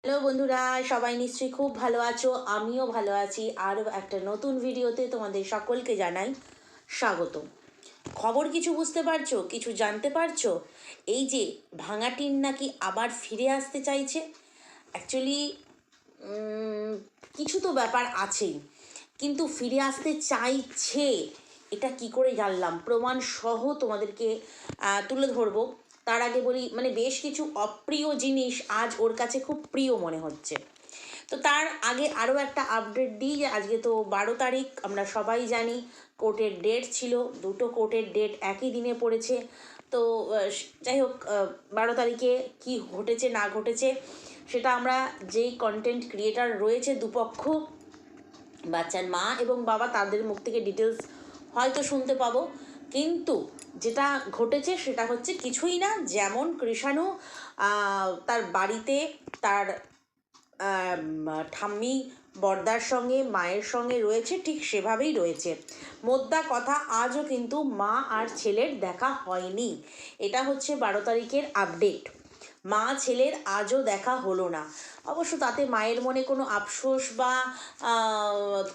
Hello বন্ধুরা, সবাই নিশ্চয়ই খুব ভালো আছো, আমিও ভালো আছি। আরও একটা নতুন ভিডিওতে তোমাদের সকলকে জানাই স্বাগত খবর কিছু বুঝতে পারছ? কিছু জানতে পারছ? এই যে ভাঙা টিন নাকি আবার ফিরে আসতে চাইছে? অ্যাকচুয়ালি কিছু তো ব্যাপার আছেই। কিন্তু ফিরে আসতে চাইছে? এটা কি করে জানলাম? প্রমাণ সহ তোমাদেরকে তুলে ধরবো। তার আগে বলি মানে বেশ কিছু অপ্রিয় জিনিস আজ ওর কাছে খুব প্রিয় মনে হচ্ছে। তো তার আগে আরও একটা আপডেট দিই যে আজকে তো বারো তারিখ, আমরা সবাই জানি কোর্টের ডেট ছিল, দুটো কোর্টের ডেট একই দিনে পড়েছে। তো যাই হোক বারো তারিখে কি ঘটেছে, না ঘটেছে, সেটা আমরা যেই কন্টেন্ট ক্রিয়েটার রয়েছে দুপক্ষ, বাচ্চার মা এবং বাবা, তাদের মুখ থেকে ডিটেলস হয়তো শুনতে পাবো। কিন্তু যেটা ঘটেছে সেটা হচ্ছে কিছুই না, যেমন কৃষাণু তার বাড়িতে তার ঠাম্মি বর্দার সঙ্গে, মায়ের সঙ্গে রয়েছে, ঠিক সেভাবেই রয়েছে। মোদ্দা কথা, আজও কিন্তু মা আর ছেলের দেখা হয়নি। এটা হচ্ছে বারো তারিখের আপডেট। মা ছেলের আজও দেখা হলো না। অবশ্য তাতে মায়ের মনে কোনো আফসোস বা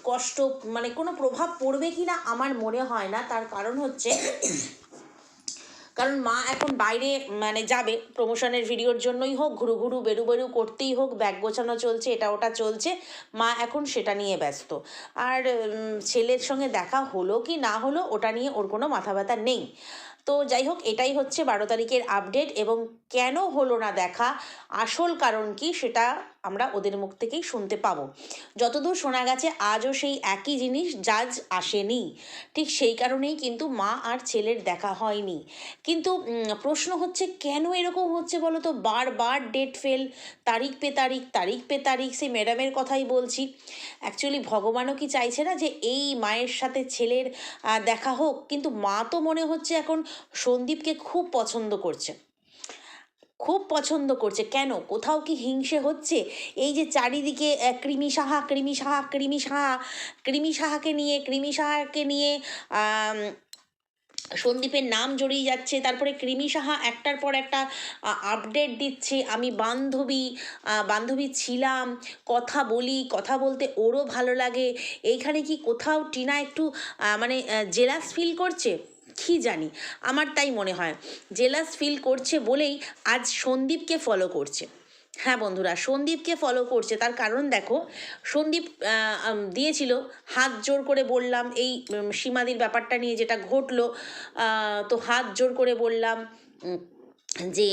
কষ্ট মানে কোনো প্রভাব পড়বে কি না আমার মনে হয় না। তার কারণ হচ্ছে, কারণ মা এখন বাইরে মানে যাবে প্রমোশনের ভিডিওর জন্যই হোক, ঘুরু ঘুরু, বেরু বেরু করতেই হোক, ব্যাগ গোছানো চলছে, এটা ওটা চলছে, মা এখন সেটা নিয়ে ব্যস্ত। আর ছেলের সঙ্গে দেখা হলো কি না হলো, ওটা নিয়ে ওর কোনো মাথা ব্যথা নেই। তো যাই হোক, এটাই হচ্ছে বারো তারিখের আপডেট এবং কেন হলো না দেখা, আসল কারণ কি সেটা আমরা ওদের মুখ থেকেই শুনতে পাবো। যতদূর শোনা গেছে, আজও সেই একই জিনিস জাজ আসেনি। ঠিক সেই কারণেই কিন্তু মা আর ছেলের দেখা হয়নি। কিন্তু প্রশ্ন হচ্ছে, কেন এরকম হচ্ছে বলো তো? বারবার ডেট ফেল তারিখ পে তারিখ তারিখ পে তারিখ, সেই ম্যাডামের কথাই বলছি। অ্যাকচুয়ালি ভগবানও কি চাইছে না যে এই মায়ের সাথে ছেলের দেখা হোক? কিন্তু মা তো মনে হচ্ছে এখন সন্দীপকে খুব পছন্দ করছে। খুব পছন্দ করছে। কেন? কোথাও কি হিংসে হচ্ছে? এই যে চারিদিকে কৃমি সাহা কৃমি সাহা কৃমি সাহা, কৃমি সাহাকে নিয়ে, কৃমি সাহাকে নিয়ে সন্দীপের নাম জড়িয়ে যাচ্ছে। তারপরে কৃমি সাহা একটার পর একটা আপডেট দিচ্ছে। আমি বান্ধবী বান্ধবী ছিলাম, কথা বলি, কথা বলতে ওরও ভালো লাগে। এইখানে কি কোথাও টিনা একটু মানে জেলাস ফিল করছে? কি জানি? আমার তাই মনে হয়। জেলাস ফিল করছে বলেই আজ সন্দীপকে ফলো করছে। হ্যাঁ বন্ধুরা, সন্দীপকে ফলো করছে। তার কারণ দেখো, সন্দীপ দিয়েছিল, হাত জোর করে বললাম, এই সীমাদির ব্যাপারটা নিয়ে যেটা ঘটলো তো হাত জোর করে বললাম যে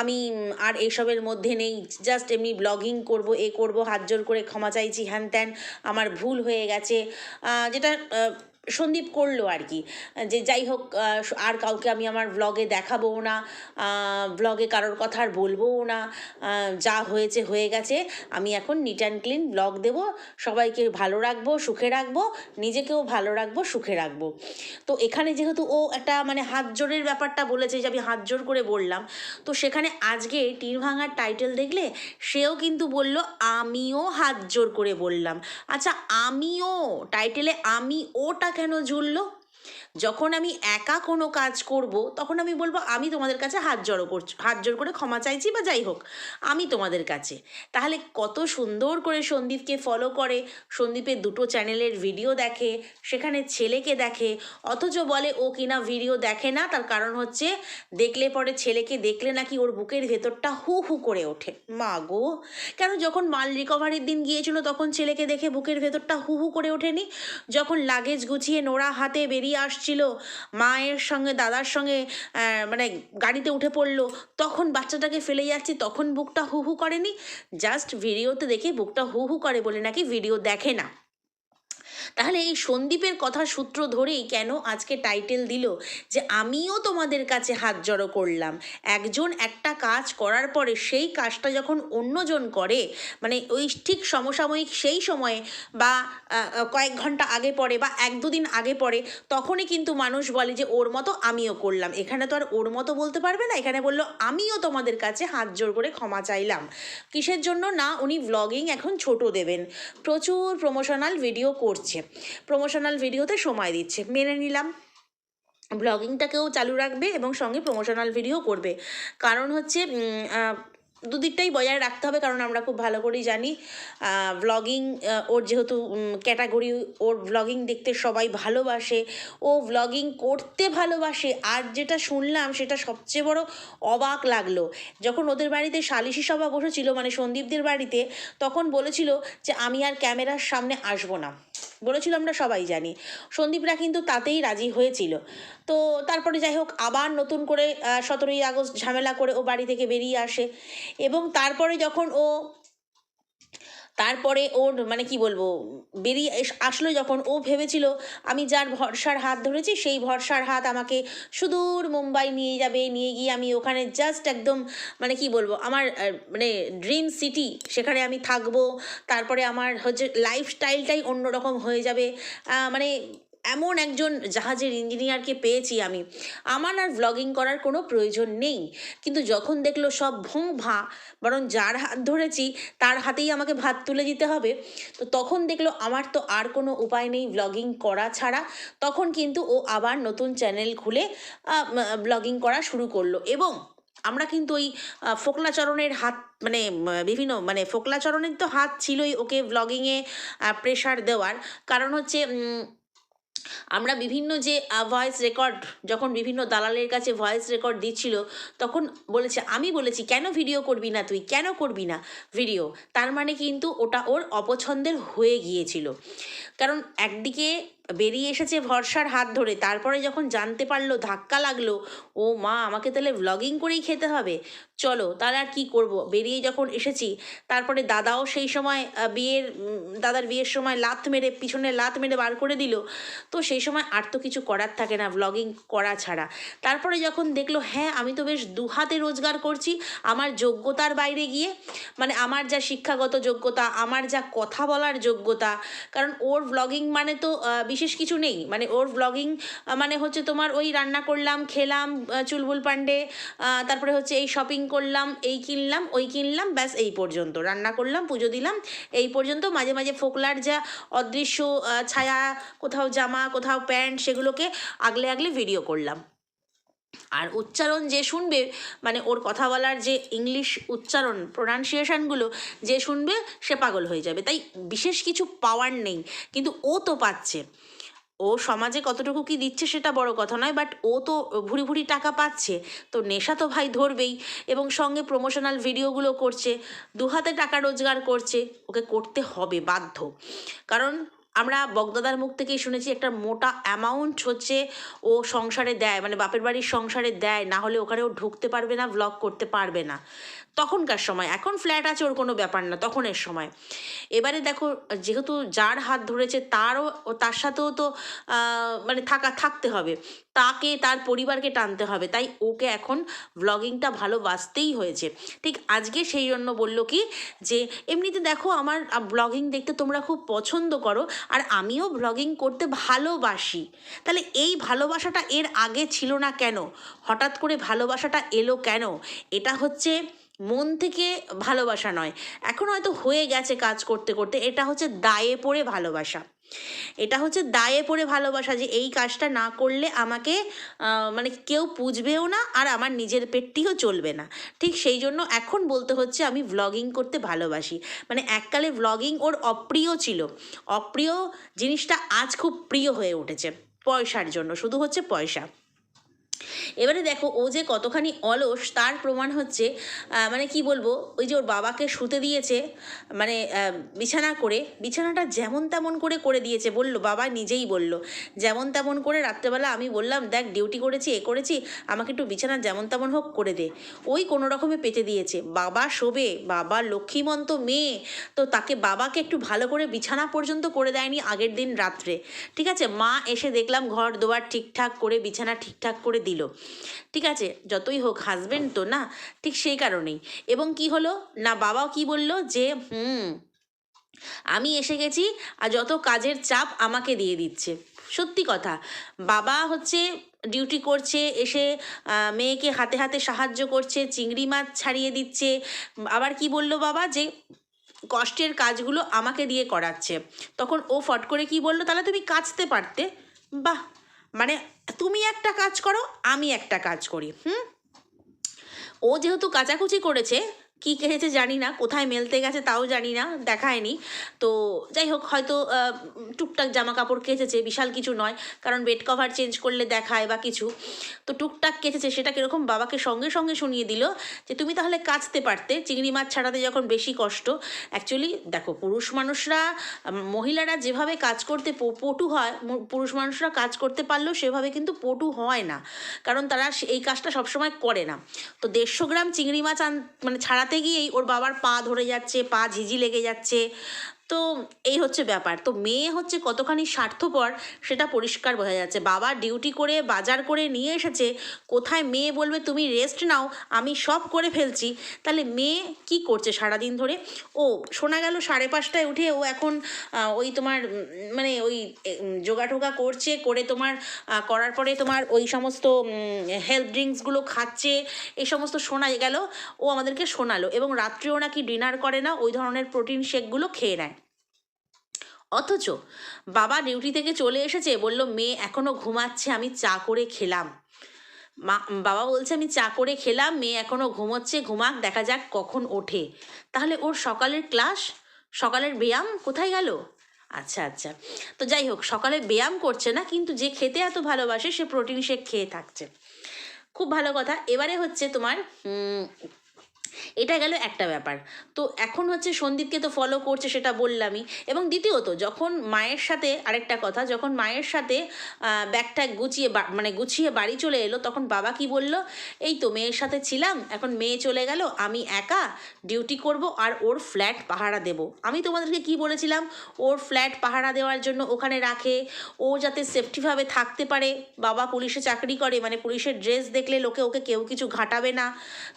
আমি আর এসবের মধ্যে নেই জাস্ট এমনি ব্লগিং করব, এ করব, হাত জোর করে ক্ষমা চাইছি, হ্যান ত্যান, আমার ভুল হয়ে গেছে যেটা সন্দীপ করল আর কি। যে যাই হোক আর কাউকে আমি আমার ব্লগে দেখাবো না ব্লগে কারোর কথা আর বলবোও না যা হয়েছে হয়ে গেছে, আমি এখন নিট অ্যান্ড ক্লিন ব্লগ দেবো, সবাইকে ভালো রাখব, সুখে রাখব, নিজেকেও ভালো রাখব, সুখে রাখব। তো এখানে যেহেতু ও একটা মানে হাত জোরের ব্যাপারটা বলেছে যে আমি হাত জোর করে বললাম, তো সেখানে আজকে টিন ভাঙার টাইটেল দেখলে সেও কিন্তু বলল, আমিও হাত জোর করে বললাম। আচ্ছা আমিও টাইটেলে আমি ওটা কেন জুড়লো যখন আমি একা কোনো কাজ করব, তখন আমি বলব, আমি তোমাদের কাছে হাত জড়ো করছি, হাত জোর করে ক্ষমা চাইছি বা যাই হোক, আমি তোমাদের কাছে। তাহলে কত সুন্দর করে সন্দীপকে ফলো করে। সন্দীপের দুটো চ্যানেলের ভিডিও দেখে, সেখানে ছেলেকে দেখে, অথচ বলে ও কিনা ভিডিও দেখে না, তার কারণ হচ্ছে দেখলে পরে ছেলেকে দেখলে নাকি ওর বুকের ভেতরটা হু হু করে ওঠে। মা গো! কেন যখন মাল রিকভারির দিন গিয়েছিল, তখন ছেলেকে দেখে বুকের ভেতরটা হু হু করে ওঠেনি? যখন লাগেজ গুছিয়ে নোড়া হাতে বেরিয়ে আসছিল, মায়ের সঙ্গে, দাদার সঙ্গে মানে গাড়িতে উঠে পড়ল। তখন বাচ্চাটাকে ফেলে যাচ্ছি, তখন বুকটা হু হু করেনি। জাস্ট ভিডিওতে দেখে বুকটা হু হু করে বলে নাকি ভিডিও দেখে না। তাহলে এই সন্দীপের কথা সূত্র ধরেই কেন আজকে টাইটেল দিল যে আমিও তোমাদের কাছে হাত জড়ো করলাম। একজন একটা কাজ করার পরে সেই কাজটা যখন অন্যজন করে মানে ওই ঠিক সমসাময়িক সেই সময়ে বা কয়েক ঘণ্টা আগে পরে বা এক দুদিন আগে পরে তখনই কিন্তু মানুষ বলে যে ওর মতো আমিও করলাম। এখানে তো আর ওর মতো বলতে পারবে না, এখানে বলল আমিও তোমাদের কাছে হাত জোর করে ক্ষমা চাইলাম। কিসের জন্য? না, উনি ভ্লগিং এখন ছোট দেবেন। প্রচুর প্রমোশনাল ভিডিও করছে। প্রমোশনাল ভিডিওতে সময় দিচ্ছে। মেনে নিলাম। ব্লগিংটাকেও চালু রাখবে এবং সঙ্গে প্রমোশনাল ভিডিও করবে। কারণ হচ্ছে দুদিকটাই বজায় রাখতে হবে কারণ আমরা খুব ভালো করেই জানি ব্লগিং ওর যেহেতু ক্যাটাগরি ওর ব্লগিং দেখতে সবাই ভালোবাসে, ও ব্লগিং করতে ভালোবাসে, আর যেটা শুনলাম সেটা সবচেয়ে বড় অবাক লাগল। যখন ওদের বাড়িতে সালিশি সভা বসেছিল মানে সন্দীপদের বাড়িতে, তখন বলেছিল যে, আমি আর ক্যামেরার সামনে আসব না। বলেছিল আমরা সবাই জানি। সন্দীপরা কিন্তু তাতেই রাজি হয়েছিল। তো তারপরে যাই হোক, আবার নতুন করে সতেরোই আগস্ট ঝামেলা করে ও বাড়ি থেকে বেরিয়ে আসে। এবং তারপরে যখন ও তারপরে ওর মানে কি বলব, বেরিয়ে আসলো যখন ও ভেবেছিল আমি যার ভরসার হাত ধরেছি সেই ভরসার হাত আমাকে সুদূর মুম্বাই নিয়ে যাবে, নিয়ে গিয়ে আমি ওখানে জাস্ট একদম মানে কি বলব, আমার মানে ড্রিম সিটি সেখানে আমি থাকব, তারপরে আমার হচ্ছে লাইফস্টাইলটাই অন্যরকম হয়ে যাবে মানে এমন একজন জাহাজের ইঞ্জিনিয়ারকে পেয়েছি আমি। আমার আর ব্লগিং করার কোনো প্রয়োজন নেই। কিন্তু যখন দেখল সব ভোঁ ভা বরং যার হাত ধরেছি, তার হাতেই আমাকে ভাত তুলে দিতে হবে, তো তখন দেখল আমার তো আর কোনো উপায় নেই ব্লগিং করা ছাড়া। তখন কিন্তু ও আবার নতুন চ্যানেল খুলে ব্লগিং করা শুরু করল। এবং আমরা কিন্তু ওই ফোকলাচরণের হাত মানে বিভিন্ন মানে ফোকলাচরণের তো হাত ছিলই ওকে ব্লগিংয়ে প্রেশার দেওয়ার। কারণ হচ্ছে আমরা বিভিন্ন যে ভয়েস রেকর্ড যখন বিভিন্ন দালালের কাছে ভয়েস রেকর্ড দিচ্ছিল, তখন বলেছে, আমি বলেছি, কেন ভিডিও করবি না তুই? কেন করবি না ভিডিও তার মানে কিন্তু ওটা ওর অপছন্দের হয়ে গিয়েছিল। কারণ একদিকে বেরিয়ে এসেছে ভরসার হাত ধরে। তারপরে যখন জানতে পারল, ধাক্কা লাগল, ও মা, আমাকে তাহলে ব্লগিং করেই খেতে হবে। চলো, তাহলে আর কী করব? বেরিয়ে যখন এসেছি, তারপরে দাদাও সেই সময় বিয়ের দাদার বিয়ের সময় লাত মেরে, পিছনে লাত মেরে বার করে দিল। তো সেই সময় আর তো কিছু করার থাকে না ব্লগিং করা ছাড়া। তারপরে যখন দেখল হ্যাঁ আমি তো বেশ দু হাতে রোজগার করছি, আমার যোগ্যতার বাইরে গিয়ে মানে আমার যা শিক্ষাগত যোগ্যতা, আমার যা কথা বলার যোগ্যতা, কারণ ওর ব্লগিং মানে তো বিশেষ কিছু নেই। মানে ওর ব্লগিং মানে হচ্ছে তোমার ওই রান্না করলাম, খেলাম চুলবুল পান্ডে তারপরে হচ্ছে এই শপিং করলাম, এই কিনলাম, ওই কিনলাম, ব্যাস এই পর্যন্ত। রান্না করলাম, পুজো দিলাম, এই পর্যন্ত। মাঝে মাঝে ফোকলার যা অদৃশ্য ছায়া, কোথাও জামা, কোথাও প্যান্ট, সেগুলোকে আগলে আগলে ভিডিও করলাম। আর উচ্চারণ যে শুনবে মানে ওর কথা বলার যে ইংলিশ উচ্চারণ প্রোনাউন্সিয়েশনগুলো যে শুনবে, সে পাগল হয়ে যাবে। তাই বিশেষ কিছু পাওয়ার নেই। কিন্তু ও তো পাচ্ছে। ও সমাজে কতটুকু কি দিচ্ছে সেটা বড় কথা নয় বাট ও তো ভুরি ভুরি টাকা পাচ্ছে। তো নেশা তো ভাই ধরবেই। এবং সঙ্গে প্রমোশনাল ভিডিওগুলো করছে দু হাতে টাকা রোজগার করছে। ওকে করতে হবে বাধ্য। কারণ আমরা বগদাদার মুখ থেকেই শুনেছি একটা মোটা অ্যামাউন্ট হচ্ছে ও সংসারে দেয় মানে বাপের বাড়ির সংসারে দেয়, না হলে ওখানে ও ঢুকতে পারবে না ব্লগ করতে পারবে না। তখনকার সময়। এখন ফ্ল্যাট আছে, ওর কোনো ব্যাপার না, তখনের সময়। এবারে দেখো, যেহেতু যার হাত ধরেছে, তারও তার সাথেও তো মানে থাকা, থাকতে হবে। তাকে, তার পরিবারকে টানতে হবে। তাই ওকে এখন ব্লগিংটা ভালোবাসতেই হয়েছে। ঠিক আজকে সেই জন্য বলল কি, যে এমনিতে দেখো আমার ব্লগিং দেখতে তোমরা খুব পছন্দ করো, আর আমিও ব্লগিং করতে ভালোবাসি। তাহলে এই ভালোবাসাটা এর আগে ছিল না কেন? হঠাৎ করে ভালোবাসাটা এলো কেন? এটা হচ্ছে মন থেকে ভালোবাসা নয়। এখন হয়তো হয়ে গেছে কাজ করতে করতে। এটা হচ্ছে দায়ে পড়ে ভালোবাসা। এটা হচ্ছে দায়ে পড়ে ভালোবাসা যে এই কাজটা না করলে আমাকে মানে কেউ পুজবেও না আর আমার নিজের পেটটিও চলবে না। ঠিক সেই জন্য এখন বলতে হচ্ছে আমি ভ্লগিং করতে ভালোবাসি। মানে এককালে ভ্লগিং ওর অপ্রিয় ছিল। অপ্রিয় জিনিসটা আজ খুব প্রিয় হয়ে উঠেছে। পয়সার জন্য। শুধু হচ্ছে পয়সা। এবারে দেখো, ও যে কতখানি অলস, তার প্রমাণ হচ্ছে মানে কি বলব, ওই যে ওর বাবাকে শুতে দিয়েছে মানে বিছানা করে, বিছানাটা যেমন তেমন করে করে দিয়েছে, বলল, বাবা নিজেই বলল, যেমন তেমন করে রাত্রেবেলা আমি বললাম, দেখ, ডিউটি করেছি, এ করেছি, আমাকে একটু বিছানা যেমন তেমন হোক করে দে। ওই কোনো রকমে পেতে দিয়েছে, বাবা শোবে, বাবা লক্ষ্মীমন্ত মেয়ে, তো তাকে বাবাকে একটু ভালো করে বিছানা পর্যন্ত করে দেয়নি আগের দিন রাত্রে, ঠিক আছে? মা এসে দেখলাম ঘর দোয়ার ঠিকঠাক করে, বিছানা ঠিকঠাক করে দিল। ঠিক আছে, যতই হোক হাজবেন্ড তো না, ঠিক সেই কারণেই। এবং কি হলো? না, বাবাও কি বলল? যে, হুম, আমি এসে গেছি আর যত কাজের চাপ আমাকে দিয়ে দিচ্ছে। সত্যি কথা। বাবা হচ্ছে ডিউটি করছে, এসে মেয়েকে হাতে হাতে সাহায্য করছে, চিংড়ি মাছ ছাড়িয়ে দিচ্ছে। আবার কি বলল বাবা? যে, কষ্টের কাজগুলো আমাকে দিয়ে করাচ্ছে। তখন ও ফট করে কি বলল? তাহলে তুমি কাচতে পারতে। বাহ! মানে তুমি একটা কাজ করো আমি একটা কাজ করি হুম? ও যেহেতু কাচাকুচি করেছে কি খেয়েছে জানি না, কোথায় মেলতে গেছে তাও জানি না, দেখায়নি। তো যাই হোক, হয়তো টুকটাক জামা কাপড় কেচেছে, বিশাল কিছু নয়, কারণ বেড কভার চেঞ্জ করলে দেখায় বা কিছু। তো টুকটাক কেচেছে, সেটা কীরকম বাবাকে সঙ্গে সঙ্গে শুনিয়ে দিল যে, তুমি তাহলে কাচতে পারতে, চিংড়ি মাছ ছাড়াতে যখন বেশি কষ্ট। অ্যাকচুয়ালি দেখো, পুরুষ মানুষরা মহিলারা যেভাবে কাজ করতে পটু হয় পুরুষ মানুষরা কাজ করতে পারলেও সেভাবে কিন্তু পটু হয় না। কারণ তারা এই কাজটা সবসময় করে না। তো দেড়শো গ্রাম চিংড়ি মাছ আন মানে ছাড়াতে গিয়েই ওর বাবার পা ধরে যাচ্ছে পা ঝিঝি লেগে যাচ্ছে। তো এই হচ্ছে ব্যাপার। তো মেয়ে হচ্ছে কতখানি স্বার্থপর সেটা পরিষ্কার বোঝা যাচ্ছে। বাবা ডিউটি করে বাজার করে নিয়ে এসেছে কোথায় মেয়ে বলবে তুমি রেস্ট নাও আমি সব করে ফেলছি। তাহলে মেয়ে কি করছে সারাদিন ধরে? ও শোনা গেল সাড়ে পাঁচটায় উঠে ও এখন ওই তোমার মানে ওই উম, যোগা টোগা করছে করে তোমার করার পরে তোমার ওই সমস্ত হেলথ ড্রিঙ্কসগুলো খাচ্ছে এই সমস্ত শোনা গেল। ও আমাদেরকে শোনালো এবং রাত্রেও নাকি ডিনার করে না ওই ধরনের প্রোটিন শেকগুলো খেয়ে নেয়। অথচ বাবা ডিউটি থেকে চলে এসেছে, বলল, মেয়ে, এখনও ঘুমাচ্ছে, আমি চা করে খেলাম। মা, বাবা বলছে, আমি চা করে খেলাম, মেয়ে এখনও ঘুমোচ্ছে, ঘুমাক, দেখা যাক কখন ওঠে। তাহলে ওর সকালের ক্লাস? সকালের ব্যায়াম? কোথায় গেল? আচ্ছা আচ্ছা। তো যাই হোক, সকালে ব্যায়াম করছে না, কিন্তু যে খেতে এত ভালোবাসে, সে প্রোটিন শেক খেয়ে থাকছে। খুব ভালো কথা। এবারে হচ্ছে তোমার এটা গেল একটা ব্যাপার। তো এখন হচ্ছে সন্দীপকে তো ফলো করছে সেটা বললামই। এবং দ্বিতীয়ত, যখন মায়ের সাথে আরেকটা কথা, যখন মায়ের সাথে ব্যাগটা গুছিয়ে মানে গুছিয়ে বাড়ি চলে এলো, তখন বাবা কি বলল? এই তো মেয়ের সাথে ছিলাম, এখন মেয়ে চলে গেল, আমি একা ডিউটি করব আর ওর ফ্ল্যাট পাহারা দেব। আমি তোমাদেরকে কি বলেছিলাম? ওর ফ্ল্যাট পাহারা দেওয়ার জন্য ওখানে রাখে, ও যাতে সেফটিভাবে থাকতে পারে। বাবা পুলিশে চাকরি করে মানে পুলিশের ড্রেস দেখলে লোকে ওকে কেউ কিছু ঘাটাবে না।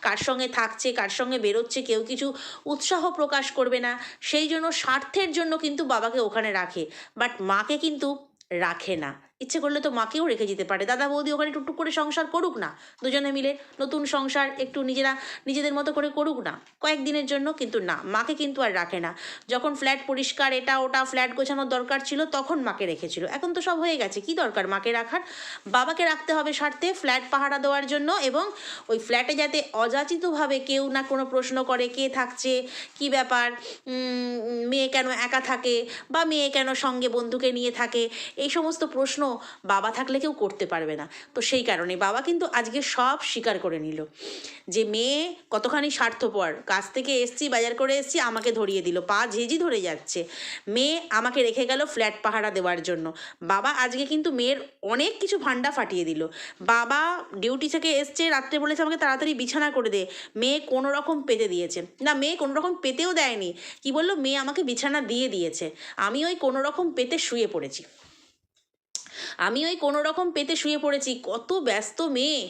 কার সঙ্গে থাকছে, কার সঙ্গে বেরোচ্ছে, কেউ কিছু উৎসাহ প্রকাশ করবে না। সেই জন্য স্বার্থের জন্য কিন্তু বাবাকে ওখানে রাখে। বাট মাকে কিন্তু রাখে না। ইচ্ছে করলে তো মাকেও রেখে যেতে পারে। দাদা বৌদি ওখানে টুকটুক করে সংসার করুক না। দুজনে মিলে নতুন সংসার একটু নিজেরা নিজেদের মতো করে করুক না। কয়েকদিনের জন্য কিন্তু না, মাকে কিন্তু আর রাখে না। যখন ফ্ল্যাট পরিষ্কার, এটা ওটা ফ্ল্যাট গোছানোর দরকার ছিল, তখন মাকে রেখেছিল। এখন তো সব হয়ে গেছে, কি দরকার মাকে রাখার? বাবাকে রাখতে হবে স্বার্থে ফ্ল্যাট পাহারা দেওয়ার জন্য এবং ওই ফ্ল্যাটে যাতে অযাচিতভাবে কেউ না কোনো প্রশ্ন করে, কে থাকছে, কি ব্যাপার মেয়ে কেন একা থাকে বা মেয়ে কেন সঙ্গে বন্ধুকে নিয়ে থাকে, এই সমস্ত প্রশ্ন বাবা থাকলে কেউ করতে পারবে না। তো সেই কারণে বাবা কিন্তু আজকে সব স্বীকার করে নিল। যে মেয়ে কতখানি স্বার্থপর, কাজ থেকে এসছি, বাজার করে এসছি, আমাকে ধরিয়ে দিল, পা ঝেঝি ধরে যাচ্ছে। মেয়ে আমাকে রেখে গেল ফ্ল্যাট পাহারা দেওয়ার জন্য। বাবা আজকে কিন্তু মেয়ের অনেক কিছু ভান্ডা ফাটিয়ে দিল। বাবা ডিউটি থেকে এসছে, রাত্রে বলেছে আমাকে তাড়াতাড়ি বিছানা করে দে। মেয়ে কোনো রকম পেতে দিয়েছে। না, মেয়ে কোনো রকম পেতেও দেয়নি। কি বলল? মেয়ে আমাকে বিছানা দিয়ে দিয়েছে। আমি ওই কোনো রকম পেতে শুয়ে পড়েছি। আমি ওই কোনো রকম পেতে শুয়ে পড়েছি। কত ব্যস্ত মেয়ে।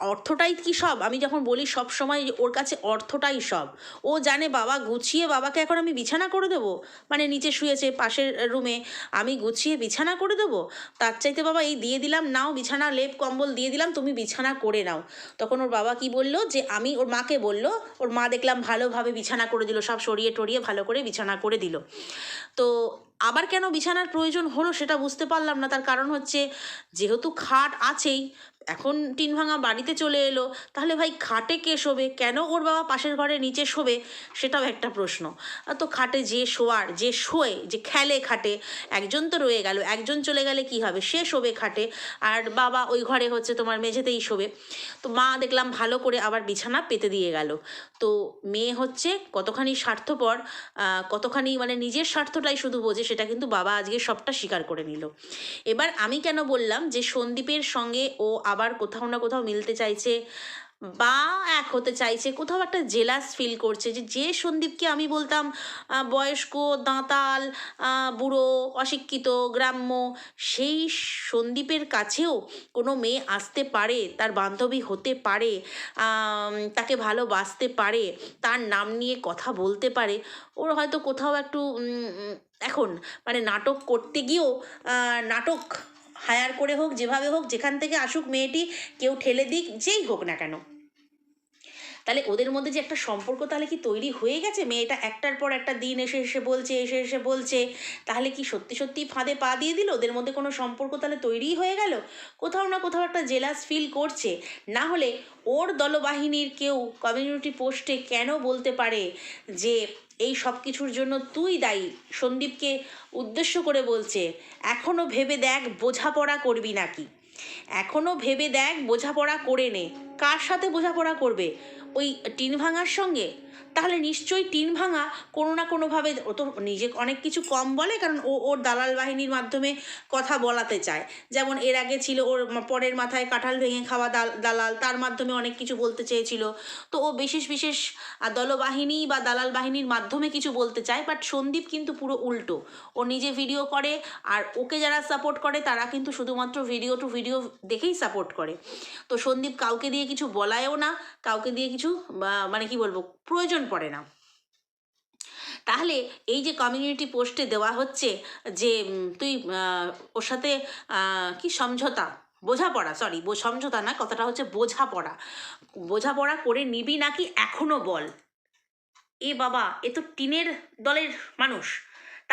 অর্থটাই কি সব? আমি যখন বলি সব সময় ওর কাছে অর্থটাই সব। ও জানে বাবা গুছিয়ে বাবাকে এখন আমি বিছানা করে দেবো। মানে নিচে শুয়েছে, পাশের রুমে আমি গুছিয়ে বিছানা করে দেবো? তার চাইতে বাবা এই দিয়ে দিলাম, নাও বিছানা, লেপ, কম্বল দিয়ে দিলাম, তুমি বিছানা করে নাও। তখন ওর বাবা কি বলল? যে আমি, ওর মাকে বলল, ওর মা দেখলাম ভালোভাবে বিছানা করে দিল, সব সরিয়ে টরিয়ে ভালো করে বিছানা করে দিল। তো আবার কেন বিছানার প্রয়োজন হলো সেটা বুঝতে পারলাম না। তার কারণ হচ্ছে, যেহেতু খাট আছেই এখন টিন ভাঙা বাড়িতে চলে এলো, তাহলে ভাই খাটে কে শোবে? কেন ওর বাবা পাশের ঘরে নিচে শোবে? সেটাও একটা প্রশ্ন। তো খাটে যে শোয়ার, যে শোয়, যে খেলে খাটে, একজন তো রয়ে গেল, একজন চলে গেলে কি হবে? সে শোবে খাটে, আর বাবা ওই ঘরে হচ্ছে তোমার মেঝেতেই শোবে। তো মা দেখলাম ভালো করে আবার বিছানা পেতে দিয়ে গেল। তো মেয়ে হচ্ছে কতখানি স্বার্থপর কতখানি মানে নিজের স্বার্থটাই শুধু বোঝে, সেটা কিন্তু বাবা আজকে সবটা স্বীকার করে নিল। এবার আমি কেন বললাম যে সন্দীপের সঙ্গে ও আবার কোথাও না কোথাও মিলতে চাইছে বা এক হতে চাইছে, কোথাও একটা জেলাস ফিল করছে যে যে সন্দীপকে আমি বলতাম বয়স্ক, দাঁতাল বুড়ো, অশিক্ষিত, গ্রাম্য, সেই সন্দীপের কাছেও কোনো মেয়ে আসতে পারে, তার বান্ধবী হতে পারে তাকে ভালোবাসতে পারে, তার নাম নিয়ে কথা বলতে পারে, ওর হয়তো কোথাও একটু এখন মানে নাটক করতে গিয়েও নাটক হায়ার করে হোক, যেভাবে হোক, যেখান থেকে আসুক মেয়েটি, কেউ ঠেলে দিক, যেই হোক না কেন। তাহলে ওদের মধ্যে যে একটা সম্পর্ক তাহলে কি তৈরি হয়ে গেছে? মেয়েটা একটার পর একটা দিন এসে এসে বলছে, এসে এসে বলছে। তাহলে কি সত্যি সত্যি ফাঁদে পা দিয়ে দিল? ওদের মধ্যে কোনো সম্পর্ক তাহলে তৈরিই হয়ে গেল? কোথাও না কোথাও একটা জেলাস ফিল করছে। না হলে ওর দলবাহিনীর কেউ কমিউনিটি পোস্টে কেন বলতে পারে যে এই সব কিছুর জন্য তুই দায়ী। সন্দীপকে উদ্দেশ্য করে বলছে এখনও ভেবে দেখ বোঝাপড়া করবি নাকি। এখনও ভেবে দেখ বোঝাপড়া করে নে। কার সাথে বোঝাপড়া করবে? ওই টিন ভাঙার সঙ্গে? তাহলে নিশ্চয়ই টিন ভাঙা কোনো না কোনোভাবে ও তো নিজে অনেক কিছু কম বলে, কারণ ও, ওর দালাল বাহিনীর মাধ্যমে কথা বলাতে চায়। যেমন এর আগে ছিল ওর পরের মাথায় কাঁঠাল ভেঙে খাওয়া দাল, দালাল, তার মাধ্যমে অনেক কিছু বলতে চেয়েছিল। তো ও বিশেষ বিশেষ দলবাহিনী বা দালাল বাহিনীর মাধ্যমে কিছু বলতে চায় বাট সন্দীপ কিন্তু পুরো উল্টো। ও নিজে ভিডিও করে, আর ওকে যারা সাপোর্ট করে, তারা কিন্তু শুধুমাত্র ভিডিও টু ভিডিও দেখেই সাপোর্ট করে। তো সন্দীপ কাউকে দিয়ে কিছু বলায়ও না, কাউকে দিয়ে কিছু মানে কি বলব প্রয়োজন পড়ে না। তাহলে এই যে কমিউনিটি পোস্টে দেওয়া হচ্ছে যে তুই ওর সাথে কি সমঝোতা? বোঝাপড়া সরি সমঝোতা না, কথাটা হচ্ছে বোঝাপড়া। বোঝাপড়া করে নিবি নাকি এখনও বল? এ বাবা, এ তো টিনের দলের মানুষ।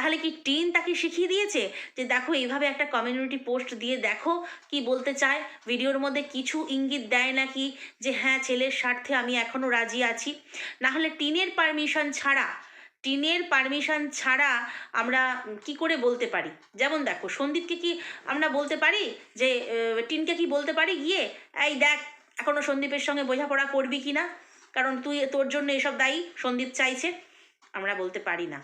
তাহলে কি টিন তাকে শিখিয়ে দিয়েছে যে দেখো এইভাবে একটা কমিউনিটি পোস্ট দিয়ে দেখো কি বলতে চায়? ভিডিওর মধ্যে কিছু ইঙ্গিত দেয় নাকি যে হ্যাঁ ছেলের স্বার্থে আমি এখনও রাজি আছি। না হলে টিনের পারমিশন ছাড়া, টিনের পারমিশন ছাড়া আমরা কি করে বলতে পারি? যেমন দেখো, সন্দীপকে কি আমরা বলতে পারি? যে টিনকে কি বলতে পারি? গিয়ে, এই দেখ এখনও সন্দীপের সঙ্গে বোঝাপড়া করবি কি না কারণ তুই তোর জন্য এসব দায়ী, সন্দীপ চাইছে। আমরা বলতে পারি না।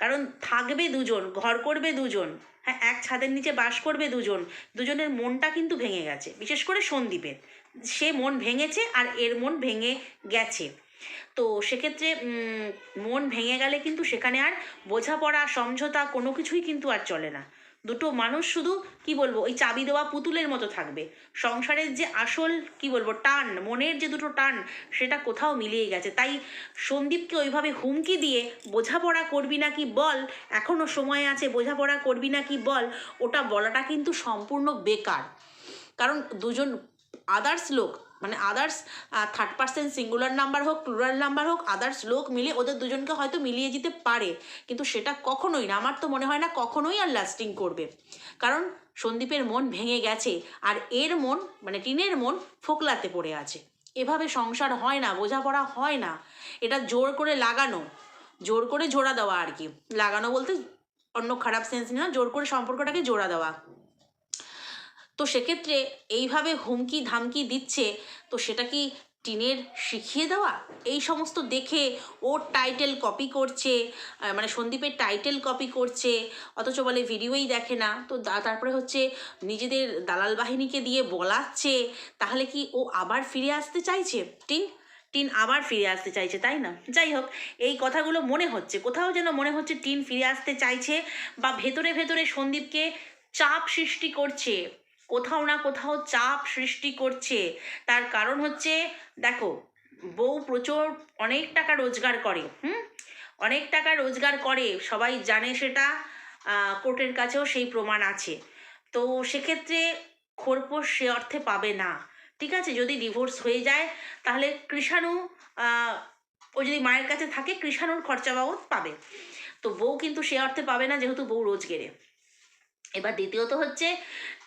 কারণ থাকবে দুজন, ঘর করবে দুজন হ্যাঁ এক ছাদের নিচে বাস করবে দুজন, দুজনের মনটা কিন্তু ভেঙে গেছে, বিশেষ করে সন্দীপের। সে মন ভেঙেছে আর এর মন ভেঙে গেছে। তো সেক্ষেত্রে মন ভেঙে গেলে কিন্তু সেখানে আর বোঝাপড়া, সমঝোতা কোনো কিছুই কিন্তু আর চলে না। দুটো মানুষ শুধু, কি বলব, ওই চাবি দেওয়া পুতুলের মতো থাকবে। সংসারের যে আসল, কি বলব, টান, মনের যে দুটো টান, সেটা কোথাও মিলিয়ে গেছে। তাই সন্দীপকে ওইভাবে হুমকি দিয়ে, বোঝাপড়া করবি না কি বল এখনও সময় আছে, বোঝাপড়া করবি না কি বল, ওটা বলাটা কিন্তু সম্পূর্ণ বেকার। কারণ দুজন আদার্স লোক মানে others third person singular number হোক প্লুরাল নাম্বার হোক আদার্স লোক মিলে ওদের দুজনকে হয়তো মিলিয়ে যেতে পারে। কিন্তু সেটা কখনোই না, আমার তো মনে হয় না কখনোই আর লাস্টিং করবে। কারণ সন্দীপের মন ভেঙে গেছে, আর এর মন মানে টিনের মন ফোকলাতে পড়ে আছে। এভাবে সংসার হয় না, বোঝাপড়া হয় না। এটা জোর করে লাগানো, জোর করে জোড়া দেওয়া আর কি। লাগানো বলতে অন্য খারাপ সেন্স না জোর করে সম্পর্কটাকে জোড়া দেওয়া। তো সেক্ষেত্রে এইভাবে হুমকি ধামকি দিচ্ছে, তো সেটা কি টিনের শিখিয়ে দেওয়া? এই সমস্ত দেখে ওর টাইটেল কপি করছে মানে সন্দীপের টাইটেল কপি করছে, অথচ বলে ভিডিওই দেখে না। তো তারপরে হচ্ছে নিজেদের দালাল বাহিনীকে দিয়ে বলাচ্ছে, তাহলে কি ও আবার ফিরে আসতে চাইছে? টিন টিন আবার ফিরে আসতে চাইছে, তাই না? যাই হোক, এই কথাগুলো মনে হচ্ছে। কোথাও যেন মনে হচ্ছে টিন ফিরে আসতে চাইছে বা ভেতরে ভেতরে সন্দীপকে চাপ সৃষ্টি করছে। কোথাও না কোথাও চাপ সৃষ্টি করছে। তার কারণ হচ্ছে, দেখো, বউ প্রচুর অনেক টাকা রোজগার করে, হুম? অনেক টাকা রোজগার করে, সবাই জানে সেটা কোর্টের কাছেও সেই প্রমাণ আছে। তো সেক্ষেত্রে খোরপোশ সে অর্থে পাবে না, ঠিক আছে? যদি ডিভোর্স হয়ে যায়, তাহলে কৃষাণু ও যদি মায়ের কাছে থাকে, কৃষাণুর খরচা বাবদ পাবে। তো বউ কিন্তু সে অর্থে পাবে না, যেহেতু বউ রোজগেরে এবার দ্বিতীয়ত হচ্ছে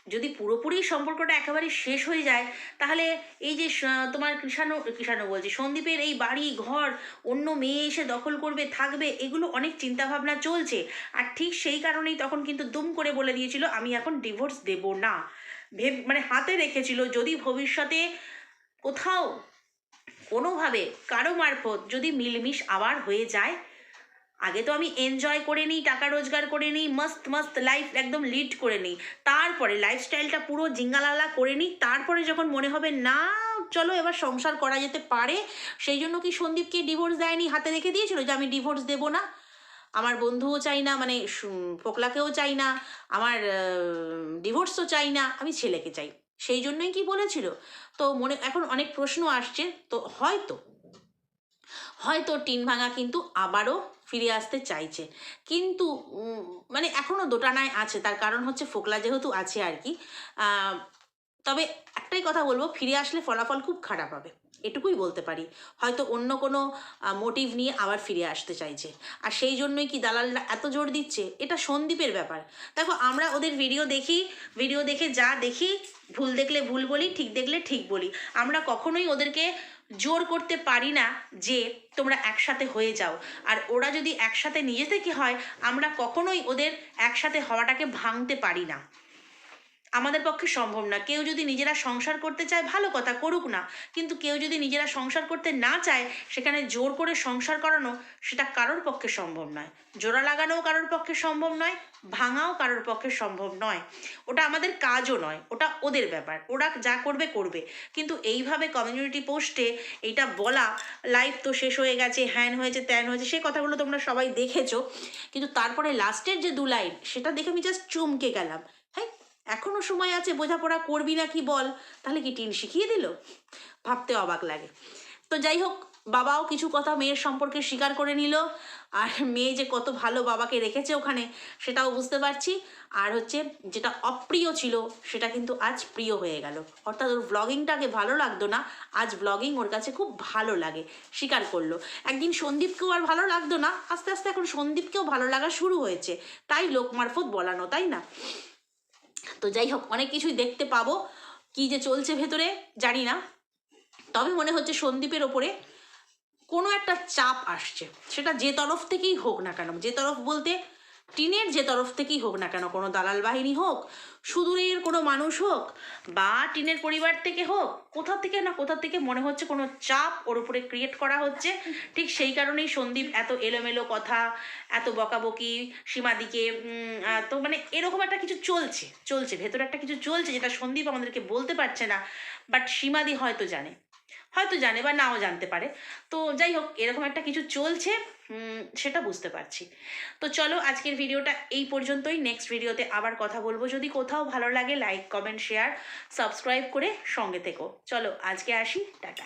যদি পুরোপুরি সম্পর্কটা একেবারে শেষ হয়ে যায়, তাহলে এই যে তোমার কৃষাণু কৃষাণু বলছি, সন্দীপের এই বাড়ি, ঘর, অন্য মেয়ে এসে দখল করবে, থাকবে, এগুলো অনেক চিন্তাভাবনা চলছে। আর ঠিক সেই কারণেই তখন কিন্তু দুম করে বলে দিয়েছিল, আমি এখন ডিভোর্স দেব না। ভেব মানে হাতে রেখেছিল, যদি ভবিষ্যতে কোথাও কোনোভাবে কারও মারফত যদি মিলমিশ আবার হয়ে যায় আগে তো আমি এনজয় করে নিই, টাকা রোজগার করে নিই মস্ত মস্ত লাইফ একদম লিড করে নিই। তারপরে লাইফস্টাইলটা পুরো জিঙ্গালালা করে নিই, তারপরে যখন মনে হবে না, চলো এবার সংসার করা যেতে পারে, সেই জন্য কি সন্দীপকে ডিভোর্স দেয়নি, হাতে রেখে দিয়েছিল যে আমি ডিভোর্স দেবো না? আমার বন্ধুও চাই না মানে ফোকলাকেও চাই না, আমার ডিভোর্সও চাই না, আমি ছেলেকে চাই। সেই জন্যই কি বলেছিল? তো মনে, এখন অনেক প্রশ্ন আসছে, তো হয়তো হয়তো টিন ভাঙা কিন্তু আবারও ফিরে আসতে চাইছে। কিন্তু মানে এখনও দোটানায় আছে, তার কারণ হচ্ছে ফোকলা যেহেতু আছে আর কি তবে একটাই কথা বলব, ফিরে আসলে ফলাফল খুব খারাপ হবে, এটুকুই বলতে পারি। হয়তো অন্য কোনো মোটিভ নিয়ে আবার ফিরে আসতে চাইছে। আর সেই জন্যই কি দালালরা এত জোর দিচ্ছে? এটা সন্দীপের ব্যাপার। দেখো, আমরা ওদের ভিডিও দেখি, ভিডিও দেখে যা দেখি, ভুল দেখলে ভুল বলি, ঠিক দেখলে ঠিক বলি। আমরা কখনোই ওদেরকে জোর করতে পারি না যে তোমরা একসাথে হয়ে যাও। আর ওরা যদি একসাথে নিজে থেকে হয়, আমরা কখনোই ওদের একসাথে হওয়াটাকে ভাঙতে পারি না। আমাদের পক্ষে সম্ভব না। কেউ যদি নিজেরা সংসার করতে চায়, ভালো কথা, করুক না। কিন্তু কেউ যদি নিজেরা সংসার করতে না চায়, সেখানে জোর করে সংসার করানো সেটা কারোর পক্ষে সম্ভব নয়। জোড়া লাগানোও কারোর পক্ষে সম্ভব নয়, ভাঙাও কারোর পক্ষে সম্ভব নয়। ওটা আমাদের কাজও নয়, ওটা ওদের ব্যাপার। ওরা যা করবে করবে। কিন্তু এইভাবে কমিউনিটি পোস্টে এইটা বলা লাইফ তো শেষ হয়ে গেছে, হ্যান হয়েছে, ত্যান হয়েছে সেই কথাগুলো তোমরা সবাই দেখেছ। কিন্তু তারপরে লাস্টের যে দু লাইন সেটা দেখে আমি জাস্ট চমকে গেলাম। এখনও সময় আছে, বোঝাপড়া করবি না কি বল? তাহলে কি টিন শিখিয়ে দিল? ভাবতে অবাক লাগে। তো যাই হোক, বাবাও কিছু কথা মেয়ের সম্পর্কে স্বীকার করে নিল। আর মেয়ে যে কত ভালো বাবাকে রেখেছে ওখানে, সেটাও বুঝতে পারছি। আর হচ্ছে, যেটা অপ্রিয় ছিল, সেটা কিন্তু আজ প্রিয় হয়ে গেল। অর্থাৎ ওর ব্লগিংটাকে ভালো লাগতো না, আজ ব্লগিং ওর কাছে খুব ভালো লাগে, স্বীকার করল। একদিন সন্দীপকেও আর ভালো লাগতো না, আস্তে আস্তে এখন সন্দীপকেও ভালো লাগা শুরু হয়েছে। তাই লোক মারফত বলানো, তাই না? তো যাই হোক, অনেক কিছুই দেখতে পাবো। কি যে চলছে ভেতরে, জানি না। তবে মনে হচ্ছে সন্দীপের ওপরে কোনো একটা চাপ আসছে। সেটা যে তরফ থেকেই হোক না কেন, যে তরফ বলতে টিনের যে তরফ থেকেই হোক না কেন, কোনো দালাল বাহিনী হোক, সুদূরের কোনো মানুষ হোক, বা টিনের পরিবার থেকে হোক, কোথা থেকে না কোথা থেকে মনে হচ্ছে কোনো চাপ ওর উপরে ক্রিয়েট করা হচ্ছে, ঠিক সেই কারণেই সন্দীপ এত এলোমেলো কথা, এত বকাবকি সীমাদিকে তো মানে এরকম একটা কিছু চলছে চলছে, ভেতরে একটা কিছু চলছে যেটা সন্দীপ আমাদেরকে বলতে পারছে না বাট সীমাদি হয়তো জানে হয়তো জানে বা নাও জানতে পারে, তো যাই হোক, এরকম একটা কিছু চলছে সেটা বুঝতে পারছি। তো চলো আজকের ভিডিওটা এই পর্যন্তই। নেক্সট ভিডিওতে আবার কথা বলব। যদি কোথাও ভালো লাগে লাইক কমেন্ট শেয়ার সাবস্ক্রাইব করে সঙ্গে থেকো। চলো আজকে আসি, টাটা।